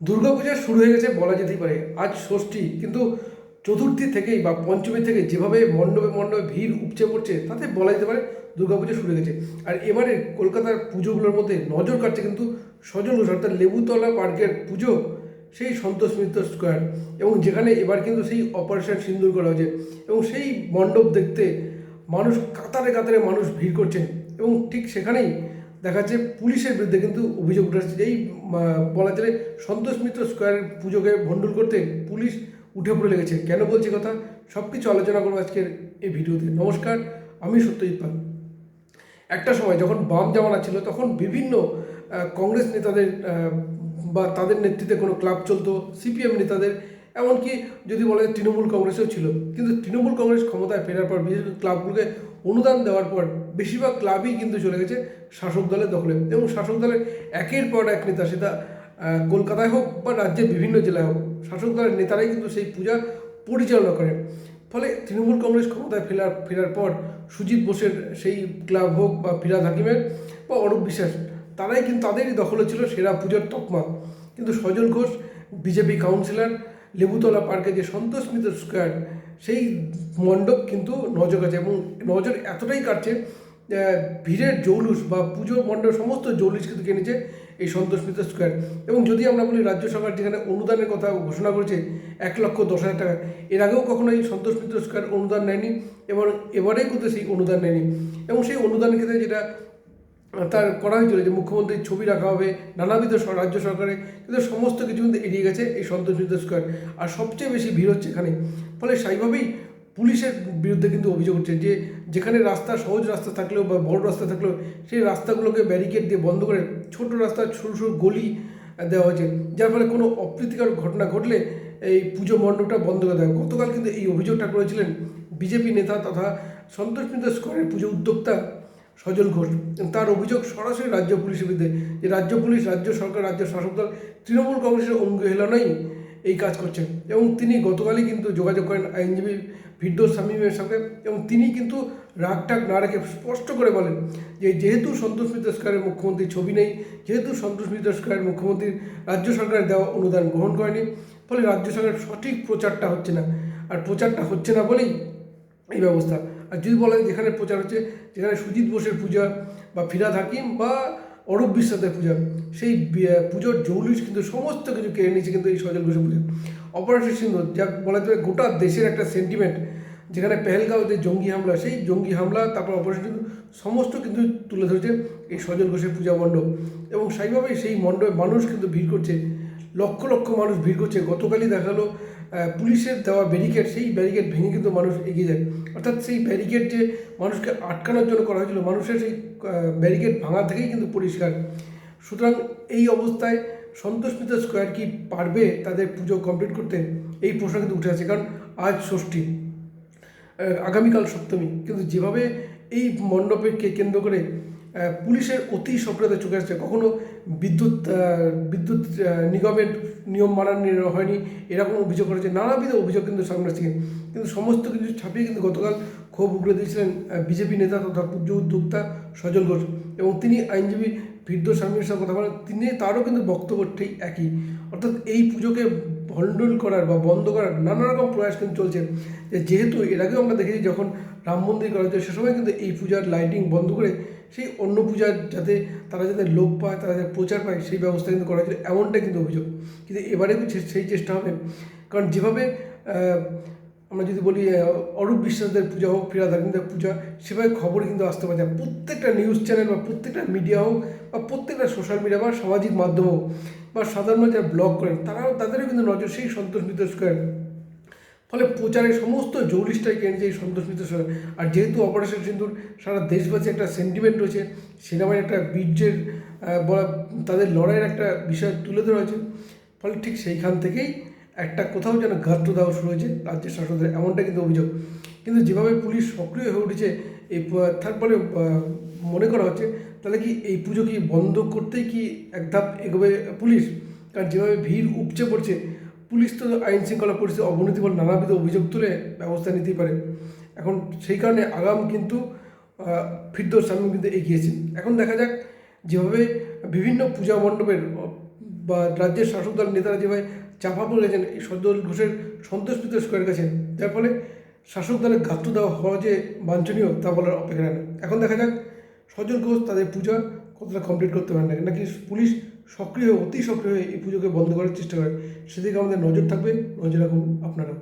দুর্গাপূজা শুরু হয়ে গেছে বলা যেতেই পারে। আজ ষষ্ঠী, কিন্তু চতুর্থী থেকেই বা পঞ্চমী থেকে যেভাবে মণ্ডপে মণ্ডপে ভিড় উপচে পড়ছে, তাতে বলা যেতে পারে দুর্গাপুজো শুরু হয়ে গেছে। আর এবারে কলকাতার পুজোগুলোর মধ্যে নজর কাটছে কিন্তু সজল ঘোষ, অর্থাৎ লেবুতলা পার্কের পুজো সেই সন্তোষ মিত্র স্কোয়ার। এবং যেখানে এবার কিন্তু সেই অপারেশন সিন্দুর করা হয়েছে। এবং সেই মণ্ডপ দেখতে মানুষ কাতারে কাতারে মানুষ ভিড় করছেন। এবং ঠিক সেখানেই দেখা যাচ্ছে পুলিশের বিরুদ্ধে কিন্তু অভিযোগ উঠে আসছে। এই বলা চলে সন্তোষ মিত্র স্কোয়ারের পুজোকে ভণ্ডুল করতে পুলিশ উঠে পড়ে লেগেছে। কেন বলছি কথা? সব কিছু আলোচনা করব আজকের এই ভিডিওতে। নমস্কার, আমি সত্যজিৎ পাল। একটা সময় যখন বাম জামানা ছিল, তখন বিভিন্ন কংগ্রেস নেতাদের বা তাদের নেতৃত্বে কোনো ক্লাব চলতো, সিপিএম নেতাদের এমনকি যদি বলা তৃণমূল কংগ্রেসও ছিল, কিন্তু তৃণমূল কংগ্রেস ক্ষমতায় ফেরার পর বিশেষ ক্লাবগুলোকে অনুদান দেওয়ার পর বেশিরভাগ ক্লাবই কিন্তু চলে গেছে শাসক দলের দখলে। এবং শাসক দলের একের পর এক নেতা সেটা কলকাতায় হোক বা রাজ্যের বিভিন্ন জেলায় হোক, শাসক দলের নেতারাই কিন্তু সেই পূজা পরিচালনা করেন। ফলে তৃণমূল কংগ্রেস ক্ষমতায় ফেরার ফেরার পর সুজিত বোসের সেই ক্লাব হোক বা ফিরাদ হাকিমের বা অরূপ বিশ্বাস, তারাই কিন্তু তাদেরই দখলে ছিল সেরা পুজোর তকমা। কিন্তু সজল ঘোষ, বিজেপি কাউন্সিলর লেবুতলা পার্কে যে সন্তোষ মিত্র স্কোয়ার, সেই মণ্ডপ কিন্তু নজর আছে এবং নজর এতটাই কাটছে ভিড়ের জৌলুস বা পুজো মণ্ডপ, সমস্ত জৌলুস কিন্তু কিনেছে এই সন্তোষ মিত্র স্কোয়ার। এবং যদি আমরা বলি রাজ্য সরকার যেখানে অনুদানের কথা ঘোষণা করেছে এক লক্ষ দশ হাজার টাকা, এর আগেও কখনো এই সন্তোষ মিত্র স্কোয়ার অনুদান নেয়নি এবং এবারেই কিন্তু সেই অনুদান নেয়নি। এবং সেই অনুদানের ক্ষেত্রে যেটা তার করা হয়েছিল যে মুখ্যমন্ত্রীর ছবি রাখা হবে, নানাবিধ রাজ্য সরকারে। কিন্তু সমস্ত কিছু কিন্তু এড়িয়ে গেছে এই সন্তোষ স্কোয়ার আর সবচেয়ে বেশি ভিড় হচ্ছে এখানে। ফলে স্বাভাবিকভাবেই পুলিশের বিরুদ্ধে কিন্তু অভিযোগ উঠছে যে, যেখানে রাস্তা, সহজ রাস্তা থাকলেও বা বড় রাস্তা থাকলেও সেই রাস্তাগুলোকে ব্যারিকেড দিয়ে বন্ধ করে ছোট রাস্তা, সরু সরু গলি দেওয়া হয়েছে। যার ফলে কোনো অপ্রীতিকর ঘটনা ঘটলে এই পুজো মণ্ডপটা বন্ধ করে দেয় গতকাল কিন্তু এই অভিযোগটা করেছিলেন বিজেপি নেতা তথা সন্তোষ মিত্র স্কোয়ারের পুজো উদ্যোক্তা সজল ঘোষ। তার অভিযোগ সরাসরি রাজ্য পুলিশের বিরুদ্ধে যে রাজ্য পুলিশ, রাজ্য সরকার, রাজ্য শাসক দল তৃণমূল কংগ্রেসের অঙ্গহেলনাই এই কাজ করছেন। এবং তিনি গতকালই কিন্তু যোগাযোগ করেন আইনজীবী ফিরদোস শামীমের সঙ্গে। এবং তিনি কিন্তু রাগটাগ না রেখে স্পষ্ট করে বলেন যে যেহেতু সন্তোষ মিত্র স্কোয়ারের মুখ্যমন্ত্রীর ছবি নেই, যেহেতু সন্তোষ মিত্র স্কোয়ারের মুখ্যমন্ত্রীর রাজ্য সরকারের দেওয়া অনুদান গ্রহণ করেনি, ফলে রাজ্য সরকারের সঠিক প্রচারটা হচ্ছে না। আর প্রচারটা হচ্ছে না বলেই এই ব্যবস্থা। আর যদি বলা যায় যেখানে প্রচার হচ্ছে, যেখানে সুজিত বোসের পূজা বা ফিরাদ হাকিম বা অরূপ বিশ্বাসের পূজা, সেই পুজোর জৌলুস কিন্তু সমস্ত কিছু কেড়ে নিয়েছে কিন্তু এই সজল ঘোষের পুজো। অপারেশন সিন্ধু, যা বলা যায় গোটা দেশের একটা সেন্টিমেন্ট যেখানে পেহেলগাঁও যে জঙ্গি হামলা, সেই জঙ্গি হামলা, তারপর অপারেশন সিন্ধু, সমস্ত কিন্তু তুলে ধরেছে এই সজল ঘোষের পূজা মণ্ডপ। এবং সেইভাবেই সেই মণ্ডপে মানুষ কিন্তু ভিড় করছে। লক্ষ লক্ষ মানুষ ভিড় করছে। গতকালই দেখাল পুলিশের দেওয়া ব্যারিকেড সেই ব্যারিকেড ভেঙে কিন্তু মানুষ এগিয়ে যায়। অর্থাৎ সেই ব্যারিকেড যে মানুষকে আটকানোর জন্য করা হয়েছিল। মানুষের সেই ব্যারিকেড ভাঙা থেকেই কিন্তু পরিষ্কার। সুতরাং এই অবস্থায় সন্তোষ মিত্র স্কোয়ার কি পারবে তাদের পুজো কমপ্লিট করতে? এই প্রশ্ন কিন্তু উঠে আছে কারণ আজ ষষ্ঠী আগামীকাল সপ্তমী। কিন্তু যেভাবে এই মণ্ডপকে কেন্দ্র করে পুলিশের অতি সক্রিয়তা চোখে আসছে। কখনো বিদ্যুৎ বিদ্যুৎ নিগমের নিয়ম মানানি হয়নি, এরকম অভিযোগ করেছে। নানাবিধ অভিযোগ কিন্তু সামনে আসছে। কিন্তু সমস্ত কিছু ছাপিয়ে কিন্তু গতকাল ক্ষোভ উগড়ে দিয়েছিলেন বিজেপি নেতা তথা পুজো উদ্যোক্তা সজল ঘোষ এবং তিনি আইনজীবী ফিরদোস স্বামীর সাথে কথা বলেন। তিনি তারও কিন্তু বক্তব্য ঠিক একই। অর্থাৎ এই পুজোকে ভণ্ডুল করার বা বন্ধ করার নানা রকম প্রয়াস কিন্তু চলছে। যেহেতু এর আগেও আমরা দেখেছি যখন রাম মন্দির করা হয়েছে, সে সময় কিন্তু এই পূজার লাইটিং বন্ধ করে সেই অন্য পূজার যাতে, তারা যাতে লোক পায়, তারা যাতে প্রচার পায়, সেই ব্যবস্থা কিন্তু করা হয়েছিল এমনটাই কিন্তু অভিযোগ। কিন্তু এবারে কিন্তু সেই চেষ্টা হবে। কারণ যেভাবে আমরা যদি বলি অরূপ বিশ্বাসদের পূজা হোক ফিরাদ হাকিমদের পূজা, সেভাবে খবর কিন্তু আসতে পারে প্রত্যেকটা নিউজ চ্যানেল বা প্রত্যেকটা মিডিয়া হোক, বা প্রত্যেকটা সোশ্যাল মিডিয়া বা সামাজিক মাধ্যম হোক, বা সাধারণ যারা ব্লগ করেন, তারাও, তাদেরও কিন্তু নজর সেই সন্তোষ বিতোষ স্কোয়ার ফলে প্রচারের সমস্ত জৌলিশটাই কেনেছে এই সন্তোষ মিত্র স্কোয়ার আর যেহেতু অপারেশন সিন্দুর সারা দেশবাসী একটা সেন্টিমেন্ট রয়েছে সিনেমায় একটা বীর্যের তাদের লড়াইয়ের একটা বিষয় তুলে ধরা হয়েছে। ফলে ঠিক সেইখান থেকেই একটা কোথাও যেন গাত্র দেওয়া শুরু হয়েছে রাজ্যের শাসকদের এমনটা কিন্তু অভিযোগ। কিন্তু যেভাবে পুলিশ সক্রিয় হয়ে উঠেছে এই তারপরে আহ, মনে করা হচ্ছে তাহলে কি এই পুজো কি বন্ধ করতেই কি এক ধাপ এগোবে পুলিশ? কারণ যেভাবে ভিড় উপচে পড়ছে পুলিশ তো আইন শৃঙ্খলা পরিস্থিতি অবনতি বলে নানাবিধ অভিযোগ তুলে ব্যবস্থা নিতেই পারে। এখন সেই কারণে আগাম কিন্তু ফিরদৌস স্বামী কিন্তু এগিয়েছেন। এখন দেখা যাক, যেভাবে বিভিন্ন পূজা মণ্ডপের বা রাজ্যের শাসক দল নেতারা যেভাবে চাপা পড়ে গেছেন, এই সজল ঘোষের সন্তোষ পিতোষ করে গেছেন, যার ফলে শাসক দলের গাত্র দেওয়া হওয়া যে বাঞ্ছনীয়, তা বলার অপেক্ষা রাখে না এখন দেখা যাক সজল ঘোষ তাদের পূজা কতটা কমপ্লিট করতে পারেন, নাকি পুলিশ সক্রিয়, অতি সক্রিয় এই পুজোকে বন্ধ করার চেষ্টা করেন। সেদিকে আমাদের নজর থাকবে। নজর রাখুন আপনারা